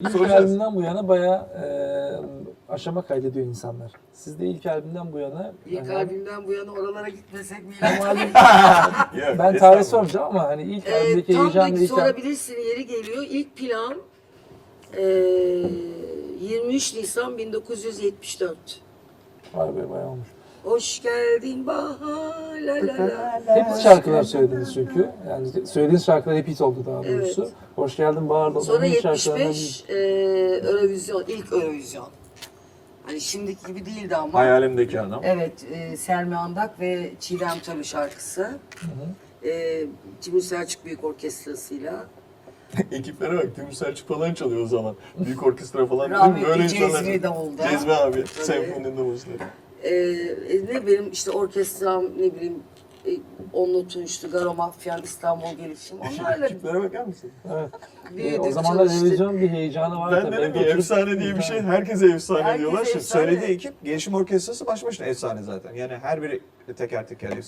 İlk albümden bu yana bayağı e, aşama kaydediyor insanlar. Siz de ilk albümden bu yana İlk hani- albümden bu yana oralara gitmesek mi? Ama albüm- Yok, ben tarih sormayacağım ama hani ilk Ee, albümdeki tam heyecan albüm... sorabilirsin yeri geliyor. İlk plan e, 23 Nisan 1974. Vay be bayağı olmuş. Hoş geldin bahar la la la. Hep şarkılar söylediniz çünkü. Yani söylediğiniz şarkılar hep hit oldu daha doğrusu. Evet. Hoş geldin Bahar'da. Sonra onun şarkılarından 75 e, Eurovision, ilk Eurovision. Hani şimdiki gibi değildi ama. Hayalimdeki adam. Evet, e, Selmi Andak ve Çiğdem Tabii şarkısı. E, Timur Selçuk Büyük Orkestrası'yla. Ekiplere bak Timur Selçuk falan çalıyor o zaman. Büyük orkestra falan. Rahmetli insanlar- Cezmi Davul'da. Cezmi abi. Senfoninin davulcuları. E, e, ne benim işte orkestram ne bileyim e, Onlu Tunçlu, Garo Mafyan, İstanbul Gelişim. Onlarla Ekiplere bakar mısın? Evet. büyüdük, o zamanlar çalıştık. televizyon bir heyecanı var Ben dedim ki oturup- efsane diye bir şey herkese efsane Herkese diyorlar. Şimdi efsane. Söylediği ekip Gelişim Orkestrası baş başına efsane zaten. Yani her biri teker teker efsane.